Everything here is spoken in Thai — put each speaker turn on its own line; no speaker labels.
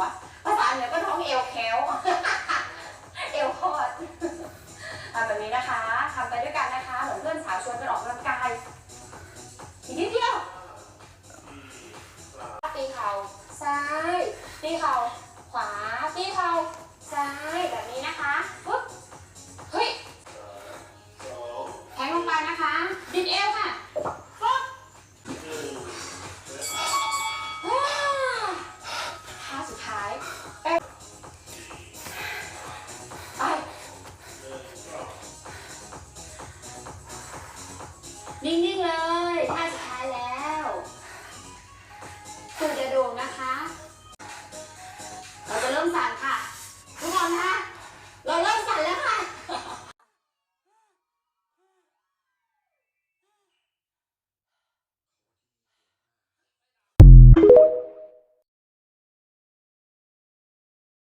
วะภาษาเหนือก็ท้องเอวแควเอวคอดทำแบบนี้นะคะทำไปด้วยกันนะคะเหมือนเพื่อนสาวชวนกันออกกำลังกายอีกนิดเดียวตีเข่าซ้ายตีเข่าขวาตีเข่าซ้าย นิ่งๆเลยท่าสุดท้ายแล้วคุณจะโดดนะคะ